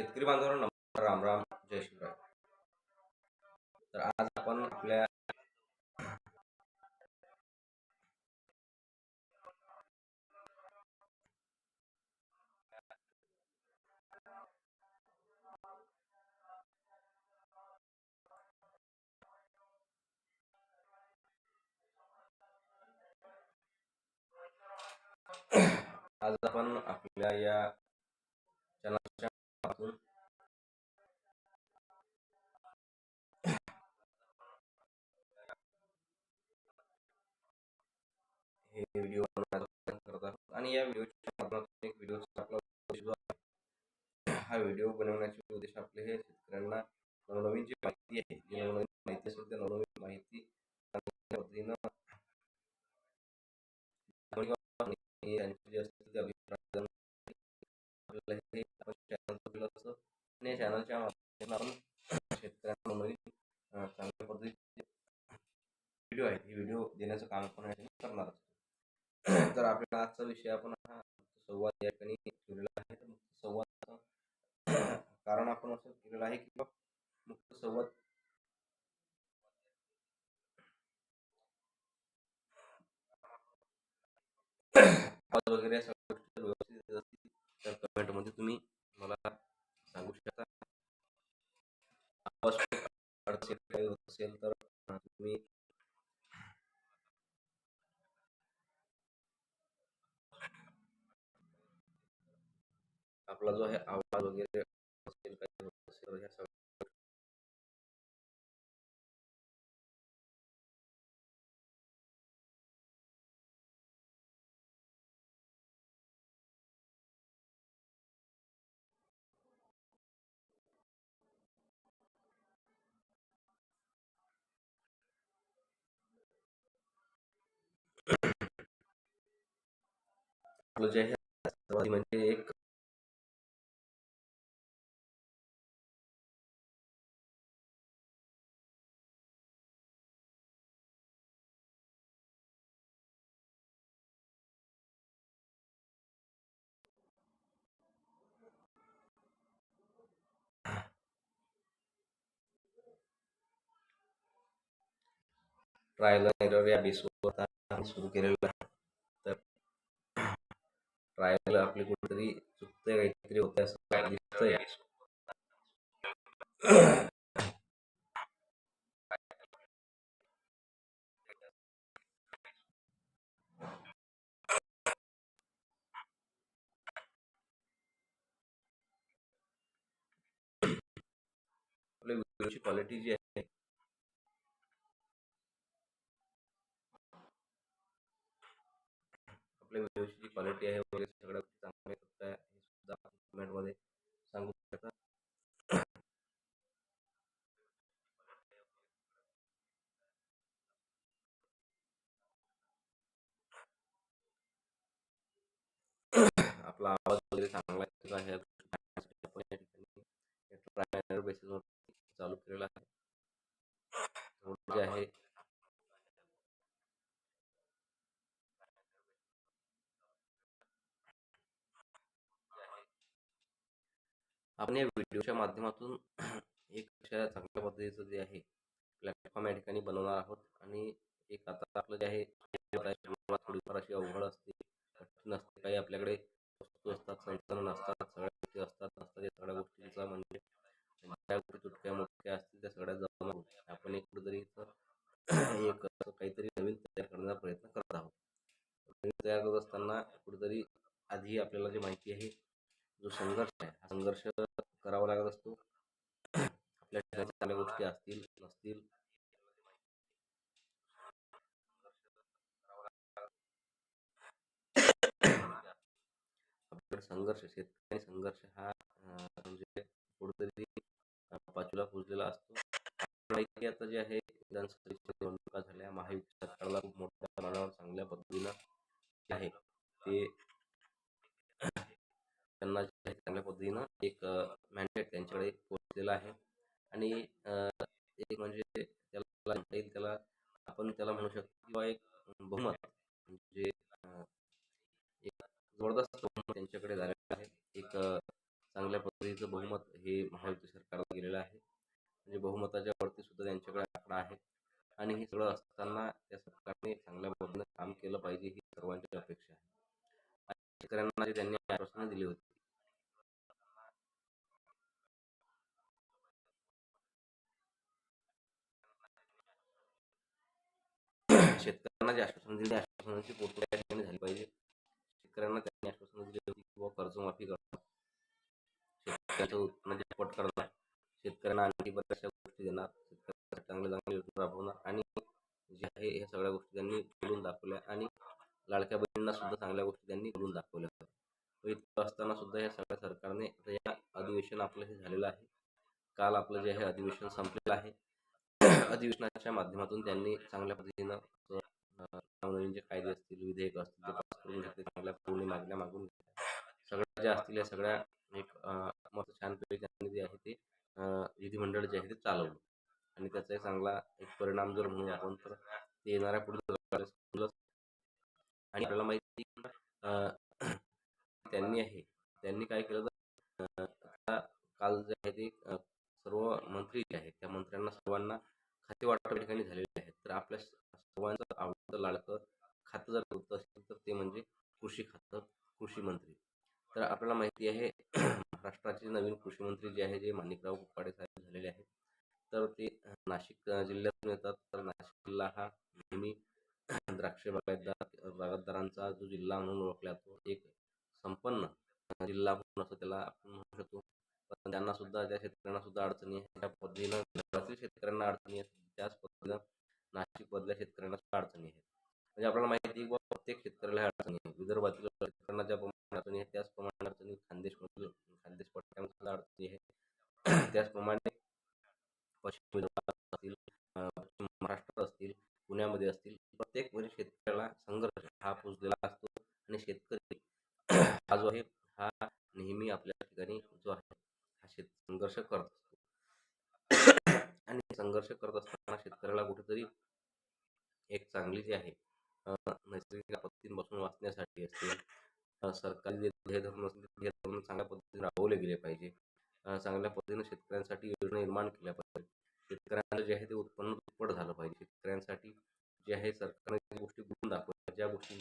शेतकरी बांधवांना नमस्कार राम राम जय शिवराय तर आज आपण आपल्या आज आपण आपल्या या चॅनलच्या माध्यमातून हे व्हिडिओ बनवण्याचा आणि या व्हिडिओच्या माध्यमातून एक व्हिडिओचा आपला हा व्हिडिओ बनवण्याचे उद्देश आपले हे शेतकऱ्यांना नवनवीन जी माहिती आहे जी नवनवीन माहिती असेल त्या नवनवीन माहिती पद्धतीनं त्यांचे जे असतील ते अभिप्राय आपल्याला हे चॅनल चालवलं असतं. आणि या चॅनलच्या माध्यमातून आपण शेतकऱ्यांना नवनवीन चांगल्या पद्धतीचे व्हिडिओ आहेत. हे व्हिडिओ देण्याचं काम आपण या ठिकाणी करणार असतो तर आपल्याला आजचा विषय आपण हा संवाद या ठिकाणी ठेवलेला आहे तर मुक्त संवाद कारण आपण असं केलेलं आहे की बा मुक्त संवाद आवाज वगैरे या सगळ्या गोष्टी व्यवस्थित येत असतील तर कमेंटमध्ये तुम्ही मला सांगू शकता आवाज खूप अडचण काही होत असेल तर अं, तुम्ही आपला जो आहे आवाज वगैरे असेल काही होत असेल तर ह्या सगळ्या आपलं जे आहे सर्वात म्हणजे एक ट्रायल एरर या बेसवर आता सुरू केलेलं आहे तर ट्रायल आपली कुठेतरी चुकतंय काहीतरी होतंय असं दिसतंय आपल्या व्हिडिओची क्वालिटी जी आहे आपल्या व्हिडिओची जी क्वालिटी आहे वगैरे सगळ्या गोष्टी चांगल्या कसं आहे हे सुद्धा आपण कमेंटमध्ये सांगू शकता. आपला आवाज वगैरे चांगला आहे ह्या आपण या ठिकाणी बेसिसवर चालू केलेला आहे. जे आहे आपण या व्हिडिओच्या माध्यमातून एक अशा चांगल्या पद्धतीचं जे आहे प्लॅटफॉर्म या ठिकाणी बनवणार आहोत. आणि एक आता आपलं जे आहे थोडीफार अशी अवघड असते कठीण असते. काही आपल्याकडे वस्तू असतात संसाधन असतात सगळ्या गोष्टी असतात. नसतात या सगळ्या गोष्टींचा म्हणजे ज्या गोष्टी तुटक्या मोठ्या असतील त्या सगळ्या जमा आपण एक कुठेतरी एक काहीतरी नवीन तयार करण्याचा प्रयत्न करत आहोत. नवीन तयार करत असताना कुठेतरी आधी आपल्याला जी माहिती आहे जो संघर्ष आहे हा संघर्ष करावा लागत असतो. आपल्या ठिकाणी चांगल्या गोष्टी असतील नसतील. आपल्याकडे संघर्ष शेतकरी संघर्ष हा म्हणजे कुठेतरी बाजूला पुजलेला असतो. आता जे आहे विधानसभेच्या निवडणुका झाल्या महायुती सरकारला खूप मोठ्या प्रमाणावर चांगल्या पद्धतीनं आहे ते त्यांना आहे. चांगल्या पद्धतीनं एक मॅन्डेट त्यांच्याकडे पोहोचलेला आहे. आणि एक म्हणजे त्याला येईल त्याला आपण त्याला म्हणू शकतो किंवा एक बहुमत म्हणजे एक जबरदस्त बहुमत त्यांच्याकडे झालेलं आहे. एक चांगल्या पद्धतीचं बहुमत हे महायुती सरकारला गेलेलं आहे. म्हणजे बहुमताच्या वरती सुद्धा त्यांच्याकडे आकडा आहे. आणि हे सगळं असताना त्या सरकारने चांगल्या पद्धतीनं काम केलं पाहिजे ही सर्वांची अपेक्षा आहे. आणि शेतकऱ्यांना जे त्यांनी आश्वासनं दिली होती शेतकऱ्यांना जे आश्वासन दिले आश्वासनाची पूर्तता ठिकाणी झाली पाहिजे. शेतकऱ्यांना त्यांनी आश्वासन दिली होती किंवा कर्जमाफी करणार शेतकऱ्यांचं उत्पन्न पट करणार. शेतकऱ्यांना आणखी बऱ्याचशा गोष्टी देणार. शेतकऱ्यांना चांगल्या चांगल्या योजना राबवणार. आणि जे आहे ह्या सगळ्या गोष्टी त्यांनी बोलून दाखवल्या. आणि लाडक्या बहिणींना सुद्धा चांगल्या गोष्टी त्यांनी बोलून दाखवल्या. इतकं असताना सुद्धा या सगळ्या सरकारने आता या अधिवेशन आपलं हे झालेलं आहे. काल आपलं जे आहे अधिवेशन संपलेलं आहे. अधिवेशनाच्या माध्यमातून त्यांनी चांगल्या पद्धतीनं नवनवीन जे कायदे असतील विधेयक असतील ते पास करून घेतले चांगल्या पूर्ण मागण्या मागून घेतल्या. सगळ्या ज्या असतील या सगळ्या एक मस्त छानपैकी त्यांनी जे आहे ते विधिमंडळ जे आहे ते चालवलं. आणि त्याचा एक चांगला एक परिणाम जर म्हणून आपण तर ते येणाऱ्या पुढे आणि आपल्याला माहिती त्यांनी आहे त्यांनी काय केलं तर आता काल जे आहे ते सर्व मंत्री जे आहेत त्या मंत्र्यांना सर्वांना खाते वाटप या ठिकाणी झालेले तर आपल्या सर्वांचं आवडतं लाडकं खातं जर होत असेल तर ते म्हणजे कृषी खातं कृषी मंत्री. तर आपल्याला माहिती आहे महाराष्ट्राचे नवीन कृषी मंत्री जे आहे जे माणिकराव कुपाडे साहेब झालेले आहेत तर ते नाशिक जिल्ह्यातून येतात. तर नाशिक जिल्हा हा नेहमी द्राक्ष बागायतदार बागायतदारांचा जो जिल्हा म्हणून ओळखला जातो एक संपन्न जिल्हा म्हणून असं त्याला आपण म्हणू शकतो. पण त्यांना सुद्धा त्या शेतकऱ्यांना सुद्धा अडचणी आहे त्या पद्धतीनं शेतकऱ्यांना अडचणी आहेत. त्याच पद्धतीनं नाशिकमधल्या शेतकऱ्यांना अडचणी आहेत. म्हणजे आपल्याला माहिती आहे की प्रत्येक शेतकऱ्याला अडचणी आहे विदर्भातील शेतकऱ्यांना ज्या प्रमाणात अडचणी आहेत त्याचप्रमाणे अडचणी खानदेश खानदेश पट्ट्यामध्ये सुद्धा अडचणी आहे त्याचप्रमाणे पश्चिम विदर्भात असतील पश्चिम महाराष्ट्रात असतील पुण्यामध्ये असतील प्रत्येक म्हणजे शेतकऱ्याला संघर्ष हा पुजलेला असतो. आणि शेतकरी हा जो आहे हा नेहमी आपल्या ठिकाणी जो आहे हा शेत संघर्ष करत असतो. आणि संघर्ष करत असताना शेतकऱ्याला कुठेतरी एक चांगली जी आहे नैसर्गिक आपत्तींपासून वाचण्यासाठी असतील सरकारी ध्येय धोरण असतील चांगल्या पद्धतीने राबवले गेले पाहिजे. चांगल्या पद्धतीने शेतकऱ्यांसाठी योजना निर्माण केल्या पाहिजे. शेतकऱ्यांना जे आहे ते उत्पन्न दुप्पट झालं पाहिजे. शेतकऱ्यांसाठी जे आहे सरकारने ज्या गोष्टी करून दाखवल्या ज्या गोष्टी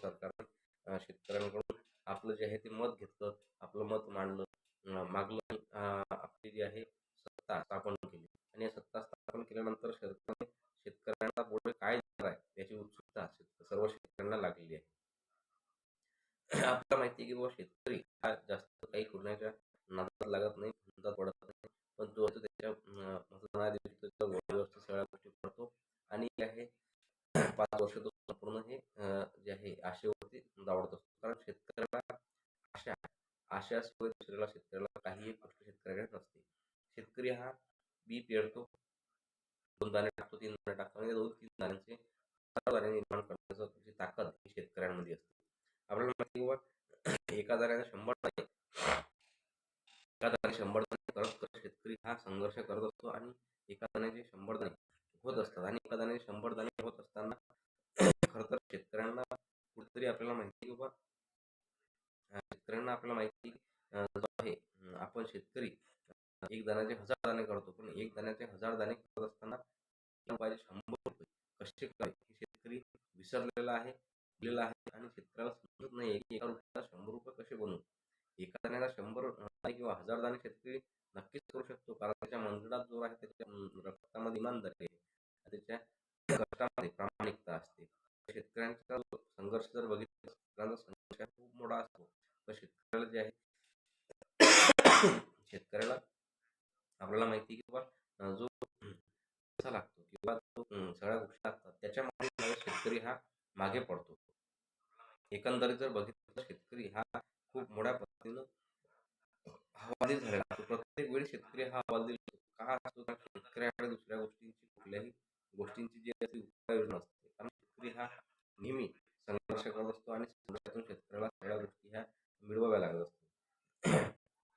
सरकारने शेतकऱ्यांकडून आपलं जे आहे ते मत घेतलं आपलं मत मांडलं अ, मागलं अ, आपली जी आहे सत्ता स्थापन केली आणि या सत्ता स्थापन केल्यानंतर सरकारने शेतकऱ्यांना पुढे काय देणार आहे याची उत्सुकता शेत- सर्व शेतकऱ्यांना लागलेली आहे आपल्याला माहिती आहे की बाबा शेतकरी हा जास्त काही करण्याच्या नादात लागत नाही फंदात पडत नाही पण तो असतो त्याच्या अं, मतदाना दिवशी त्याच्या व्यवस्थित सगळ्या गोष्टी करतो आणि जे आहे पाच वर्ष तो संपूर्ण हे अं, जे आहे आशेवरती दावडत असतो कारण शेतकऱ्याला आशा आशा शिवाय दुसऱ्याला शेतकऱ्याला काही एक गोष्ट शेतकऱ्याकडे नसते शेतकरी हा बी पेरतो. दोन दाणे टाकतो तीन दाणे टाकतो. आणि दोन तीन दाण्यांचे दाणे निर्माण करण्याचं जी ताकद ही शेतकऱ्यांमध्ये असते. आपल्याला माहिती आहे बाबा एका दाण्याने शंभर दाणे. एका दाणे शंभर दाणे करत करत शेतकरी हा संघर्ष करत असतो आणि एका दाण्याचे शंभर दाणे होत असतात. आणि एका दाण्याचे शंभर दाणे होत असताना खरं तर शेतकऱ्यांना कुठेतरी आपल्याला माहिती आहे की बाबा शेतकऱ्यांना आपल्याला माहिती आहे आपण शेतकरी एक दाण्याचे हजार दाणे करतो पण एक दाण्याचे हजार दाणे करत असताना पाहिजे शंभर रुपये. कसे करावे. हे शेतकरी विसरलेला आहे दिलेला आहे आणि शेतकऱ्याला समजत नाही की एका रुपयाला शंभर रुपये कसे बनवू. एका दाण्याला शंभर किंवा हजार दाणे शेतकरी नक्कीच करू शकतो कारण त्याच्या मंदिरात जो आहे त्याच्या रक्तामध्ये इमानदारी आहे. त्याच्या कष्टामध्ये प्रामाणिकता असते. शेतकऱ्यांचा संघर्ष जर बघितला संघर्ष खूप मोठा असतो. तर शेतकऱ्याला जे आहे शेतकऱ्याला आपल्याला माहिती किंवा की बाबा जो पैसा लागतो किंवा जो सगळ्या गोष्टी लागतात त्याच्यामुळे शेतकरी हा मागे पडतो. एकंदरीत जर बघितलं तर शेतकरी हा खूप मोठ्या पद्धतीनं हवालदिल झालेला असतो. प्रत्येक वेळी शेतकरी हा हवालदिल का असतो? कारण शेतकऱ्याकडे दुसऱ्या गोष्टींची कुठल्याही गोष्टींची जी अशी उपाययोजना असते कारण शेतकरी हा नेहमी संघर्ष करत असतो आणि संघर्षातून शेतकऱ्याला सगळ्या गोष्टी ह्या मिळवाव्या लागत असतो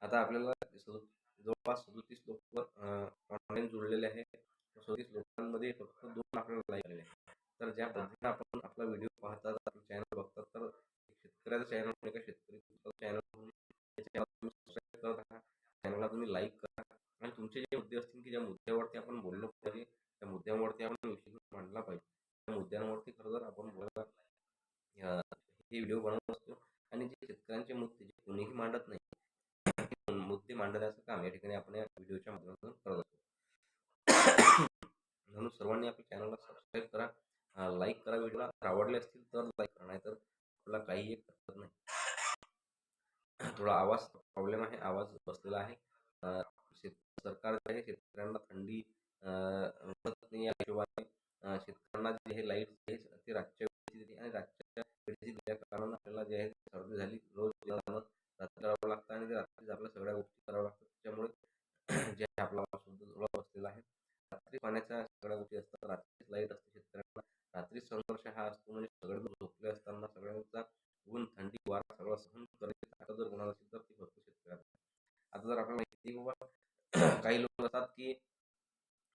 आता आपल्याला सदो- जवळपास सदोतीस लोक ऑनलाईन जोडलेले आहे सदोतीस लोकांमध्ये फक्त दोन आपल्याला लाईक आलेले आहे तर ज्या पद्धतीने आपण आपला व्हिडिओ पाहतात आपलं चॅनल बघतात तर शेतकऱ्याचं चॅनल एका म्हणजे शेतकरी चॅनल म्हणजे करत चॅनलला तुम्ही लाईक करा. आणि तुमचे जे मुद्दे असतील की ज्या मुद्द्यावरती आपण बोललो पाहिजे त्या मुद्द्यांवरती आपण विषय मांडला पाहिजे. त्या मुद्द्यांवरती खरं तर आपण बोलायला हे व्हिडिओ बनवत असतो. आणि जे शेतकऱ्यांचे मुद्दे जे कोणीही मांडत नाही मुद्दे मांडण्याचं काम या ठिकाणी आपण या व्हिडिओच्या माध्यमातून करत असतो. म्हणून सर्वांनी आपल्या चॅनलला सबस्क्राईब करा लाईक करा व्हिडिओला. जर आवडले असतील तर लाईक करा नाहीतर आपला काही एक हरकत नाही. थोडा आवाज प्रॉब्लेम आहे आवाज बसलेला आहे. शेत सरकार जे आहे शेतकऱ्यांना थंडी या हिशोबाने. शेतकऱ्यांना जे हे लाइट आहे ते रातच्या वेळेची आणि रातच्या वेळेची दिल्या कारणानं आपल्याला जे आहे सर्दी झाली रोज रात्री करावं लागतं आणि ते रात्रीच आपल्या सगळ्या गोष्टी कराव्या लागतात. त्याच्यामुळे जे आपला ओळख सुद्धा बसलेला आहे रात्री पाण्याच्या सगळ्या गोष्टी असतात. रात्रीच लाइट असते शेतकऱ्यांना. रात्री संघर्ष हा असतो म्हणजे सगळे झोपले असताना सगळ्यांचा ऊन थंडी वारा सगळं सहन करण्याची ताकद जर कोणाला असेल तर ती फक्त शेतकऱ्यांना आता जर आपल्याला माहिती बाबा काही लोक असतात की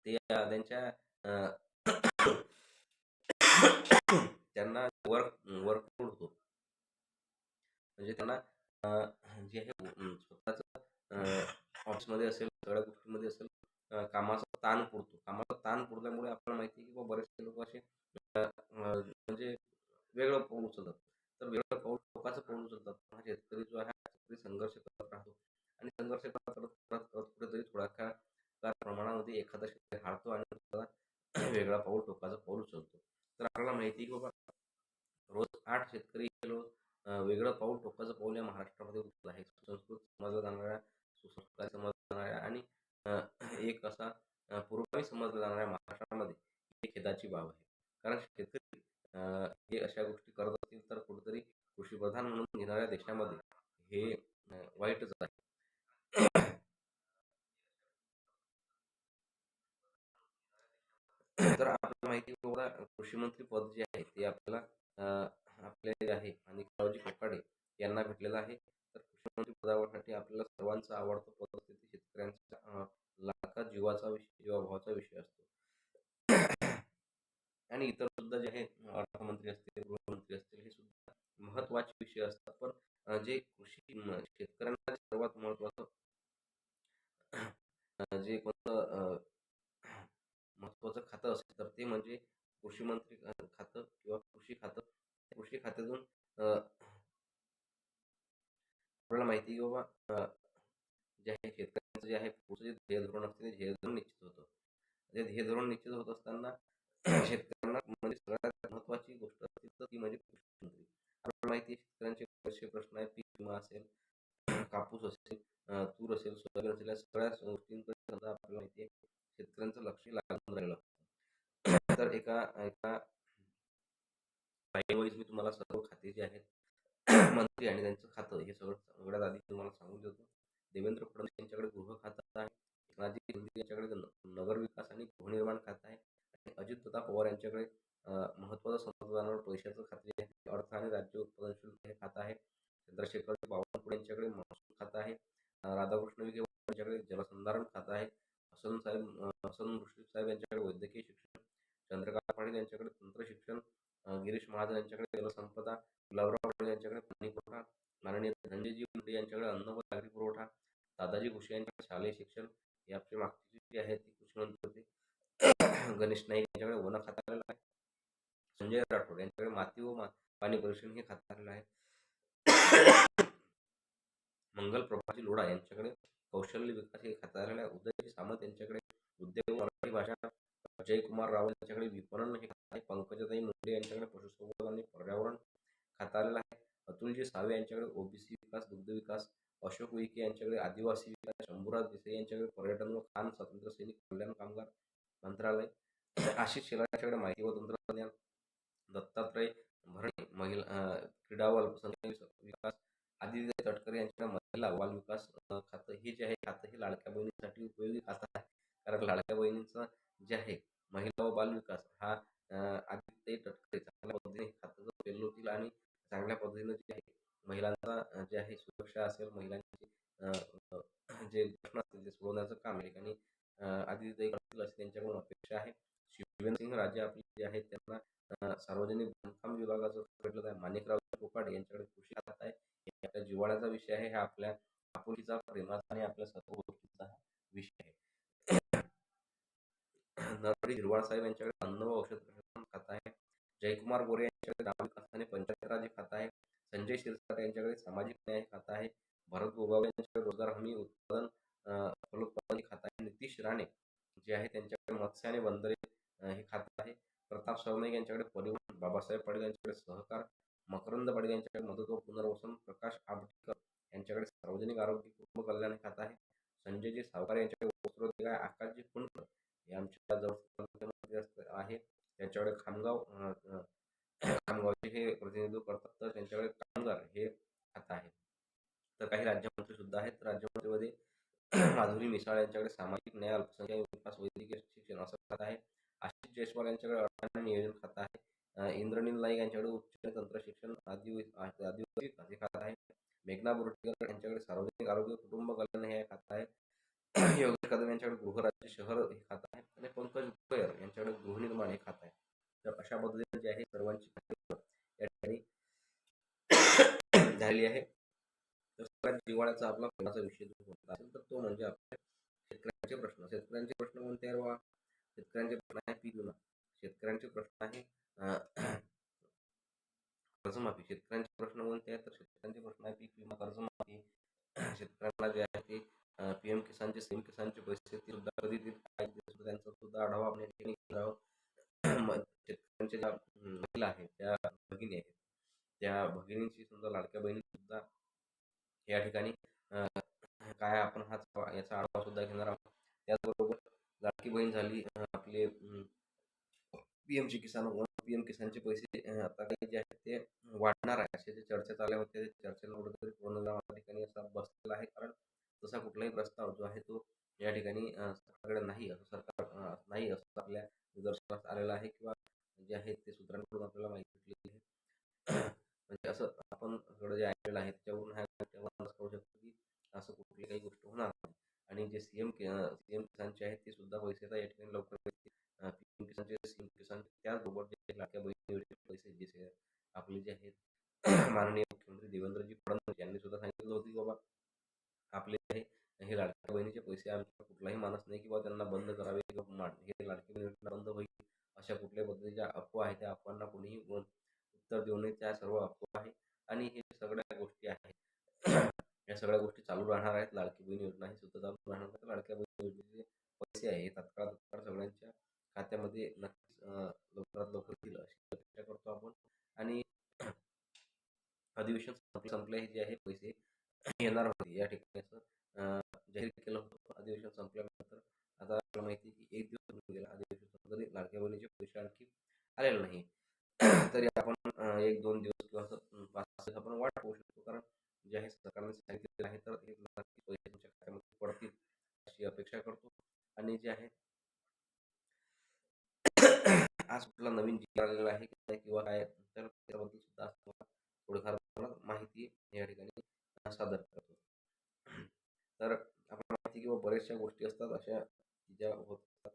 ते त्यांच्या त्यांना वर्क वर्कलोड होतो. म्हणजे त्यांना जे आहे स्वतःचं ऑफिसमध्ये असेल सगळ्या गोष्टीमध्ये असेल कामाचा ताण पुरतो. कामाचा ताण पुरल्यामुळे आपल्याला माहिती आहे की बाबा बरेचसे लोक असे म्हणजे वेगळं पाऊल उचलतात. तर वेगळं पाऊल टोकाचं पाऊल उचलतात. हा शेतकरी जो आहे शेतकरी संघर्ष करत राहतो. आणि संघर्ष करत करत करत करत कुठेतरी थोडाफार प्रमाणामध्ये एखादा शेतकरी हारतो आणि वेगळा पाऊल टोकाचं पाऊल उचलतो. तर आपल्याला माहिती आहे की बाबा रोज आठ शेतकरी हे वेगळं पाऊल टोकाचं पाऊल या महाराष्ट्रामध्ये उचललं आहे. सुसंस्कृत समजला जाणाऱ्या सुसंस्कार समजल्या जाणाऱ्या आणि एक असा अं, समजला समजल्या जाणाऱ्या महाराष्ट्रामध्ये ही खेदाची बाब आहे. कारण शेतकरी हे अशा गोष्टी करत असतील तर कुठेतरी कृषीप्रधान म्हणून येणाऱ्या देशामध्ये हे वाईटच आहे. तर आपल्याला माहिती आहे कृषी मंत्री पद जे आहे ते आपल्याला आपले जे आहे आणि काळोजी कोकाडे यांना भेटलेलं आहे. तर कृषीमंत्री पदावरसाठी आपल्याला सर्वांचा आवडतो पद असते शेतकऱ्यांचा लाखा जीवाचा विषय जीवाभावाचा विषय असतो. आणि इतर सुद्धा जे आहे अर्थमंत्री असतील गृहमंत्री असतील हे सुद्धा महत्त्वाचे विषय असतात. पण जे कृषी शेतकऱ्यांना सर्वात महत्त्वाचं जे कोणतं महत्वाचं महत्त्वाचं खातं असेल तर ते म्हणजे कृषी मंत्री खातं किंवा कृषी खातं. त्या गोष्टी खात्यातून आपल्याला माहिती आहे की बाबा जे आहे शेतकऱ्यांचं जे आहे पुढचं जे ध्येय धोरण असते ते ध्येय धोरण निश्चित होतं. ते ध्येय धोरण निश्चित होत असताना शेतकऱ्यांना म्हणजे सगळ्यात महत्वाची गोष्ट असते तर ती म्हणजे कृषी आपल्याला माहिती आहे शेतकऱ्यांचे बरेचसे प्रश्न आहे पीक विमा असेल कापूस असेल तूर असेल सोयाबीन असेल या सगळ्या गोष्टींकडे सुद्धा आपल्याला माहिती आहे शेतकऱ्यांचं लक्ष लागून राहिलं तर एका एका लाईनवाईज मी तुम्हाला सर्व खाते जे आहेत मंत्री आणि त्यांचं खातं हे सगळं सगळ्यात आधी तुम्हाला सांगून देतो. देवेंद्र फडणवीस यांच्याकडे गृह खातं आहे एकनाथजी शिंदे यांच्याकडे न- आणि गृहनिर्माण खातं आहे आणि अजितदादा पवार यांच्याकडे अं, महत्त्वाचं पैशाचं खाते आहे. अर्थ आणि राज्य उत्पादन शुल्क हे खातं आहे. चंद्रशेखर बावनकुळे यांच्याकडे महसूल खातं आहे. राधाकृष्ण विखे यांच्याकडे जलसंधारण खातं आहे. हसन साहेब हसन मुश्रीफ साहेब यांच्याकडे वैद्यकीय शिक्षण. चंद्रकांत पाटील यांच्याकडे तंत्र शिक्षण. गिरीश महाजन यांच्याकडे जलसंपदा गुलाबराव यांच्याकडे पाणी पुरवठा माननीय धनंजयजी मुंडे यांच्याकडे अन्न व नागरी पुरवठा दादाजी घुशे यांच्याकडे शालेय शिक्षण याची मागची जी आहे ती कृषी मंत्री होते. गणेश नाईक यांच्याकडे वन खातं आलेलं आहे. संजय राठोड यांच्याकडे माती व मा पाणी परीक्षण हे खातं आलेलं आहे. मंगल प्रभाजी लोढा यांच्याकडे कौशल्य विकास हे खातं आलेलं आहे. उदय सामंत यांच्याकडे उद्योग व मराठी भाषा जयकुमार राव यांच्याकडे विपणन हे आहे पंकजाताई मुंडे यांच्याकडे पशुसंवर्धन आणि पर्यावरण खातं आलेलं आहे. अतुलजी सावे यांच्याकडे ओबीसी विकास दुग्ध विकास अशोक उईके यांच्याकडे आदिवासी विकास शंभूराज देसाई यांच्याकडे पर्यटन व खान स्वातंत्र्य सैनिक कल्याण कामगार मंत्रालय आशिष शेलार यांच्याकडे माहिती व तंत्रज्ञान दत्तात्रय भरणे महिला क्रीडा व अल्पसंख्याक विकास आदित्य तटकरे यांच्याकडे महिला बाल विकास खातं. हे जे आहे खातं हे लाडक्या बहिणीसाठी उपयोगी खातं आहे. कारण लाडक्या बहिणीचा जे आहे महिला व बाल विकास हा आदित्य तटकरे चांगल्या पद्धतीने हे पेलवतील आणि चांगल्या पद्धतीनं जे आहे महिलांचा जे आहे सुरक्षा असेल महिलांची जे प्रश्न असतील ते सोडवण्याचं काम या ठिकाणी आदित्य करतील अशी त्यांच्याकडून अपेक्षा आहे. शिवेंद्रसिंह राजे आपले जे आहेत त्यांना सार्वजनिक बांधकाम विभागाचं भेटलं आहे माणिकराव कोकाटे यांच्याकडे कृषी खात आहे. हे आपल्या जिव्हाळ्याचा विषय आहे. हा आपल्या आपुलकीचा प्रेमाचा आणि आपल्या सर्व गोष्टींचा हा विषय आहे नरहरी झिरवाळ साहेब यांच्याकडे अन्न व औषध प्रशासन खातं आहे. जयकुमार गोरे यांच्याकडे ग्रामविकास आणि पंचायत राज खातं आहे. संजय शिरसाट यांच्याकडे सामाजिक न्याय खातं आहे. भरत गोगावले यांच्याकडे रोजगार हमी उत्पादन फलोत्पादन खातं आहे. नितीश राणे जे आहे त्यांच्याकडे मत्स्य आणि बंदरे हे खातं आहे. प्रताप सरनाईक यांच्याकडे परिवहन बाबासाहेब पाटील यांच्याकडे सहकार मकरंद पाटील यांच्याकडे मदत व पुनर्वसन प्रकाश आंबेडकर यांच्याकडे सार्वजनिक आरोग्य कुटुंब कल्याण खातं आहे. संजयजी सावकार यांच्याकडे वस्त्रोद्योग आहे. आकाशजी कुंड हे आमच्या जवळ आहे. त्यांच्याकडे खामगाव खामगावचे हे प्रतिनिधित्व करतात. तर त्यांच्याकडे कामगार हे खातं आहे तर काही राज्यमंत्री सुद्धा आहेत. राज्यमंत्रीमध्ये माधुरी मिसाळ यांच्याकडे सामाजिक न्याय अल्पसंख्याक विकास वैद्यकीय शिक्षण असं खातं आहे. आशिष जयस्वाल यांच्याकडे अर्थ नियोजन खातं आहे. इंद्रनील नाईक यांच्याकडे उच्च तंत्र शिक्षण आदि आदिवासी हे खातं आहे. मेघना बोर्डीकर यांच्याकडे सार्वजनिक आरोग्य कुटुंब कल्याण हे खातं आहे. योगेश कदम यांच्याकडे गृहराज्य शहर हे खातं आहे आणि पंकज भोयर यांच्याकडे गृहनिर्माण हे खातं आहे तर अशा पद्धतीने जे आहे सर्वांची या ठिकाणी झालेली आहे. तर सगळ्यात जिव्हाळ्याचा आपला कोणाचा विषय जो होता असेल तर तो म्हणजे आपल्या शेतकऱ्यांचे प्रश्न. शेतकऱ्यांचे प्रश्न कोणते आहे बाबा शेतकऱ्यांचे प्रश्न आहे पीक विमा शेतकऱ्यांचे प्रश्न आहे कर्जमाफी. शेतकऱ्यांचे प्रश्न कोणते आहेत? तर शेतकऱ्यांचे प्रश्न आहे पीक विमा कर्जमाफी. शेतकऱ्यांना जे आहे ते पीएम किसानचे सीएम किसानचे पैसे ते सुद्धा कधी देत सुद्धा त्यांचा सुद्धा आढावा आपण या ठिकाणी करावं शेतकऱ्यांच्या ज्या महिला आहेत त्या भगिनी आहेत. त्या भगिनींशी सुद्धा लाडक्या बहिणी सुद्धा या ठिकाणी काय आपण हाच याचा आढावा सुद्धा घेणार आहोत. त्याचबरोबर लाडकी बहीण झाली आपले पी एमची किसान पी एम किसानचे पैसे आता काही जे आहेत ते वाढणार आहे. असे जे चर्चा चालल्या होत्या चर्चेला कुठेतरी पूर्ण ठिकाणी असा बसलेला आहे. कारण तसा कुठलाही प्रस्ताव जो आहे तो या ठिकाणी सरकारकडे नाही असं सरकार नाही असं आपल्या निदर्शनास आलेलं आहे. किंवा जे आहेत ते सूत्रांकडून आपल्याला माहिती भेटलेली आहे. म्हणजे असं आपण सगळं जे ऐकलेलं आहे त्याच्यावरून हा करू शकतो की असं कुठली काही गोष्ट होणार नाही. आणि जे सी एम सी एम किसानचे आहेत ते सुद्धा पैसे या ठिकाणी लवकर पीएम किसानचे सी एम किसान त्याचबरोबर जे लाडक्या बहिणी पैसे जे आपले जे आहेत माननीय मुख्यमंत्री देवेंद्रजी फडणवीस यांनी सुद्धा सांगितलं होतं की बाबा आपले आहे हे लाडक्या बहिणीचे पैसे आमच्या कुठलाही मानस नाही किंवा त्यांना बंद करावे किंवा हे लाडकी बहिणी बंद होईल. अशा कुठल्याही पद्धतीच्या अफवा आहेत त्या अफवांना कोणीही उत्तर देऊ नये. त्या सर्व अफवा आहे आणि हे सगळ्या गोष्टी आहेत. या सगळ्या गोष्टी चालू राहणार आहेत. लाडकी बहीण योजना ही सुद्धा चालू राहणार आहे लाडक्या बहीण योजनेचे पैसे आहे हे तात्काळ तात्काळ सगळ्यांच्या खात्यामध्ये नक्कीच लवकरात लवकर येईल अशी अपेक्षा करतो आपण. आणि अधिवेशन संपले हे जे आहे पैसे येणार होते. या ठिकाणी असं जाहीर केलं होतं. अधिवेशन संपल्यानंतर आता आपल्याला माहिती की एक दिवस गेला. अधिवेशन तरी लाडक्या बहिणीचे पैसे आणखी आलेले नाही. तरी आपण एक दोन दिवस किंवा पाच दिवस आपण वाट पाहू शकतो. कारण जे आहे सरकारने सांगितलेलं आहे तर एक नक्की पैसे तुमच्या खात्यामध्ये पडतील अशी अपेक्षा करतो. आणि जे आहे आज कुठला नवीन जिल्हा आलेला आहे किंवा काय तर त्याबद्दल सुद्धा थोडीफार माहिती या ठिकाणी सादर करतो. तर आपण माहिती किंवा बऱ्याचशा गोष्टी असतात अशा ज्या होतात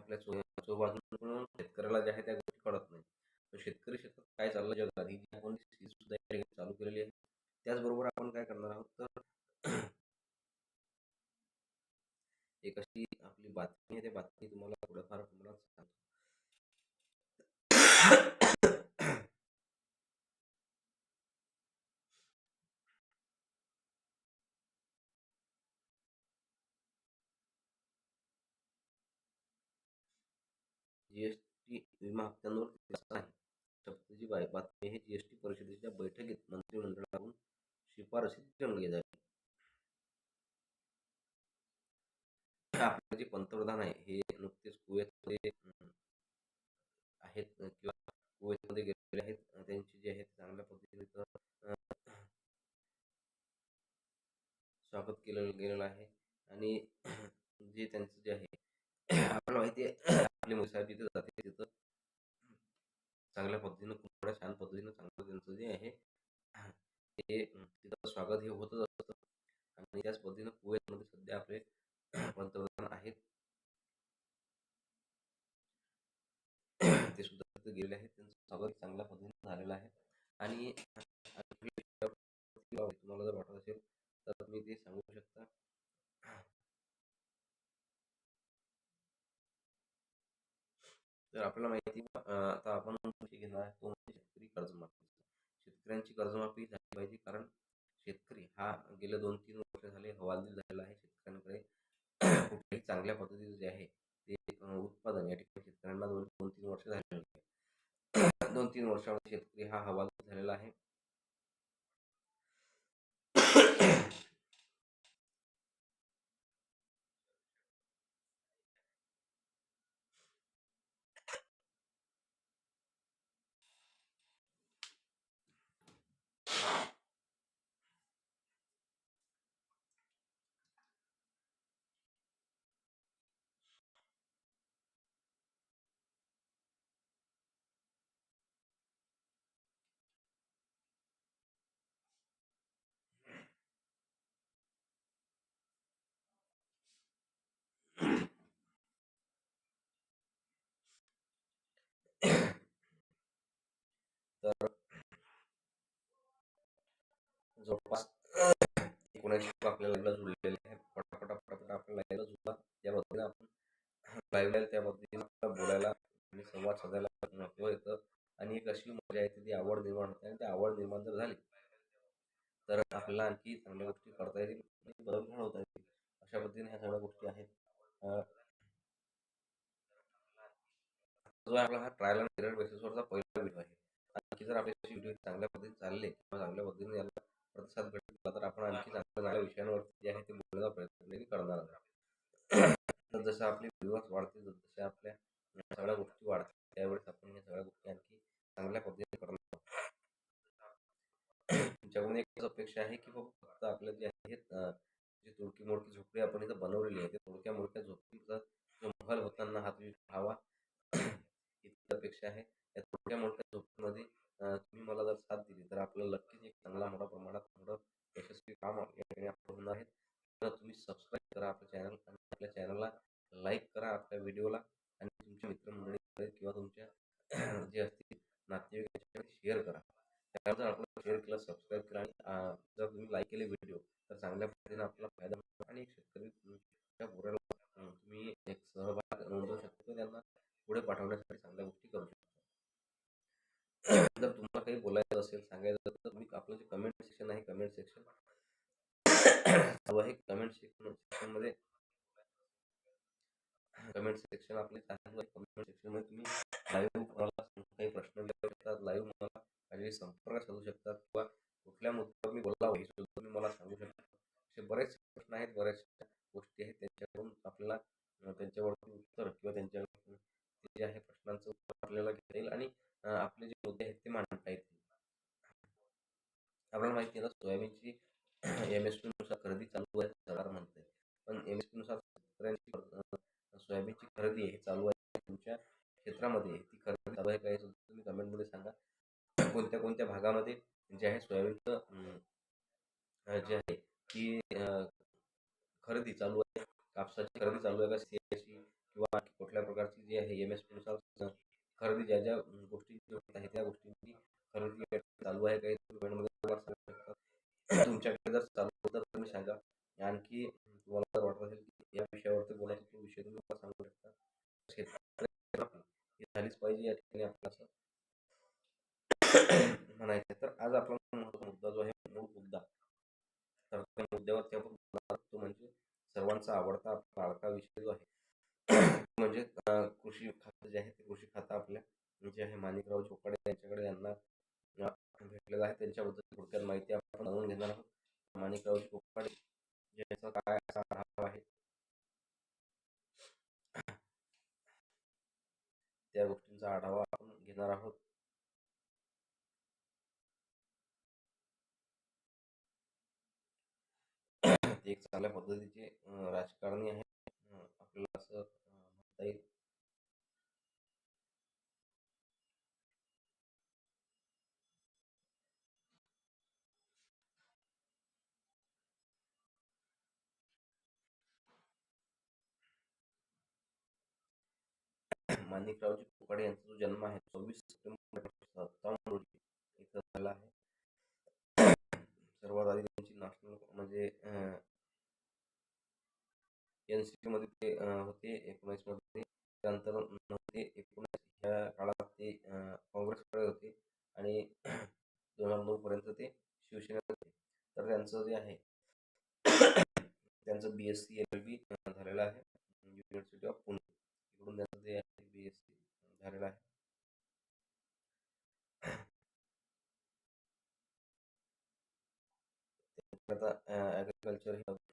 आपल्या चोबाजून शेतकऱ्याला ज्या आहे त्या गोष्टी कळत नाही तर शेतकरी शेतात काय चाललं जगात? ही जी आपण सुद्धा चालू केलेली आहे. त्याचबरोबर आपण काय करणार आहोत तर एक अशी आपली बातमी आहे. त्या बातमी तुम्हाला थोडंफार तुम्हाला सांगतो. जीएसटी विमा हप्त्यांवर नाही शब्दाची बातमी हे जीएसटी परिषदेच्या बैठकीत मंत्रिमंडळाकडून शिफारसीत रंगली झाली आपले जे पंतप्रधान आहे हे नुकतेच कुवेतमध्ये आहेत किंवा कुवेतमध्ये गेलेले आहेत. त्यांची जे आहे चांगल्या पद्धतीने स्वागत केलं गेलेलं आहे. आणि जे त्यांचं जे आहे आपल्याला माहिती आहे आपले मुसाहेब जिथे जाते तिथं चांगल्या पद्धतीनं खूप छान पद्धतीनं चांगलं त्यांचं जे आहे ते तिथं स्वागत हे होतच असतं. आणि त्याच पद्धतीनं कुवेतमध्ये सध्या आपले पंतप्रधान आहेत. ते सुद्धा तिथे गेलेले आहेत त्यांचं स्वागत चांगल्या पद्धतीनं झालेलं आहे. आणि तुम्हाला जर वाटत असेल तर तुम्ही ते सांगू शकता. तर आपल्याला माहिती आता आपण विषय घेणार आहे तो म्हणजे शेतकरी कर्जमाफी. शेतकऱ्यांची कर्जमाफी झाली पाहिजे कारण शेतकरी हा गेले दोन तीन वर्ष झाले हवालदिल झालेला आहे. शेतकऱ्यांकडे कुठल्याही चांगल्या पद्धतीचं जे आहे ते उत्पादन या ठिकाणी शेतकऱ्यांना दोन दोन तीन वर्ष झालेले आहे दोन तीन वर्षामध्ये शेतकरी हा हवालदिल झालेला आहे. तर जवळपास. एकोणऐंशी आपल्या लाईव्हला जुळलेले आहे पटापटा पटापटा आपल्या लाईव्हला जुळला त्या पद्धतीने आपण लाईव्हला त्या पद्धतीने आपल्याला बोलायला आणि संवाद साधायला महत्त्व येतं आणि एक अशी मजा येते ती आवड निर्माण होते. आणि ती आवड निर्माण जर झाली तर आपल्याला आणखी चांगल्या गोष्टी करता येतील बदल घडवता येतील अशा पद्धतीने ह्या सगळ्या गोष्टी आहेत. जो आपला हा ट्रायल अँड एरर बेसिसवरचा पहिला व्हिडिओ आहे. आणखी जर आपले व्हिडिओ चांगल्या पद्धतीने चालले किंवा चांगल्या पद्धतीने याला प्रतिसाद भेटला तर आपण आणखी चांगल्या चांगल्या विषयांवरती जे आहे ते बोलण्याचा प्रयत्न करणार आहोत तर जसं आपले व्ह्युअर्स वाढतील जसे आपल्या सगळ्या गोष्टी वाढतील त्यावेळेस आपण या सगळ्या गोष्टी आणखी चांगल्या पद्धतीने करणार आहोत. तुमच्याकडून एकच अपेक्षा आहे की बाबा फक्त आपल्या जे आहे जी तुडकी मोडकी झोपडी आपण इथं बनवलेली आहे ते थोडक्या मोडक्या झोपडीचा जो महल होताना हा तुम्ही पाहावा. इतकी अपेक्षा आहे. या थोडक्या मोठ्या झोपमध्ये तुम्ही मला जर साथ दिली तर आपल्याला नक्कीच एक चांगला मोठ्या प्रमाणात मोठं यशस्वी काम या ठिकाणी होणार आहे. तर तुम्ही सबस्क्राईब करा आपल्या चॅनल आणि आपल्या चॅनलला लाईक करा आपल्या व्हिडिओला आणि तुमच्या मित्रमंडळी किंवा तुमच्या जे असतील नातेवाईक शेअर करा. त्यानंतर आपण शेअर केलं सबस्क्राईब करा आणि जर तुम्ही लाईक केले व्हिडिओ तर चांगल्या पद्धतीने आपला फायदा होतो आणि एक शेतकरी तुमच्या पोराला तुम्ही एक सहभाग नोंदवू शकतो. त्यांना पुढे पाठवण्यासाठी चांगल्या गोष्टी करू शकता. जर तुम्हाला काही बोलायचं असेल सांगायचं तर तुम्ही आपलं जे कमेंट सेक्शन आहे कमेंट सेक्शन हे कमेंट सेक्शन सेक्शनमध्ये कमेंट सेक्शन आपले कमेंट सेक्शनमध्ये तुम्ही लाईव्ह मला काही प्रश्न विचारू शकतात लाईव्ह मला काही संपर्क साधू शकतात किंवा कुठल्या मुद्द्यावर मी बोलावं हे सुद्धा तुम्ही मला सांगू शकता. असे बरेच प्रश्न आहेत बऱ्याचशा गोष्टी आहेत त्यांच्याकडून आपल्याला त्यांच्यावरती उत्तर किंवा त्यांच्या ते जे आहे प्रश्नांचं उत्तर आपल्याला घेता येईल आणि अं, आपले जे मुद्दे आहेत ते मांडता येतील आपल्याला माहिती आहे ना सोयाबीनची एम एसनुसार खरेदी चालू आहे सरकार म्हणते पण एम एसनुसार शेतकऱ्यांची अं, सोयाबीनची खरेदी आहे हे चालू आहे तुमच्या क्षेत्रामध्ये ती खरेदी चालू आहे काय तुम्ही कमेंटमध्ये सांगा कोणत्या कोणत्या भागामध्ये जे आहे सोयाबीनचं अं, अं, जे आहे की अं, खरेदी चालू आहे कापसाची खरेदी चालू आहे का सियाची किंवा आणखी कुठल्या प्रकारची जी आहे एम एसनुसार खरेदी ज्या ज्या अं, गोष्टी होत आहे त्या गोष्टींची खरेदी चालू आहे काही तुम्ही कमेंटमध्ये मला सांगू शकता तुमच्याकडे जर चालू असेल तर तुम्ही सांगा आणखी तुम्हाला जर वाटत असेल की या विषयावरती बोलायचं तो विषय तुम्ही मला सांगू शकता शेतकरी ही झालीच पाहिजे या ठिकाणी आपलं असं म्हणायचं आहे. तर आज आपला महत्त्वाचा मुद्दा जो आहे मूळ मुद्दा. तर त्या मुद्द्यावरती आपण बोलणार तो म्हणजे सर्वांचा आवडता आपला लाडका विषय जो आहे म्हणजे कृषी खातं जे आहे ते कृषी खातं आपल्या जे आहे माणिकराव चोपडे यांच्याकडे यांना भेटलेलं आहे. त्यांच्याबद्दल थोडक्यात माहिती आपण जाणून घेणार आहोत. माणिकराव चोपडे यांचा काय असा आढावा आहे? त्या गोष्टींचा आढावा आपण घेणार आहोत. ते एक चांगल्या पद्धतीचे राजकारणी आहे आपल्याला असं म्हणता येईल. माणिकरावजी फुकाडे यांचा जो जन्म आहे सव्वीस सप्टेंबर सत्तावन्न रोजी इथं झाला आहे. सर्वात आधी त्यांची नॅशनल म्हणजे एन सी मध्ये ते होते एकोणीसमध्ये त्यानंतर ते एकोणीस ह्या काळात ते काँग्रेसकडे होते आणि दोन हजार नऊपर्यंत ते शिवसेनेत होते. तर त्यांचं जे आहे त्यांचं B S C L B झालेलं आहे. युनिव्हर्सिटी ऑफ पुणे इकडून त्यांचं जे आहे बी एस सी झालेलं आहे. आता ॲग्रिकल्चर हे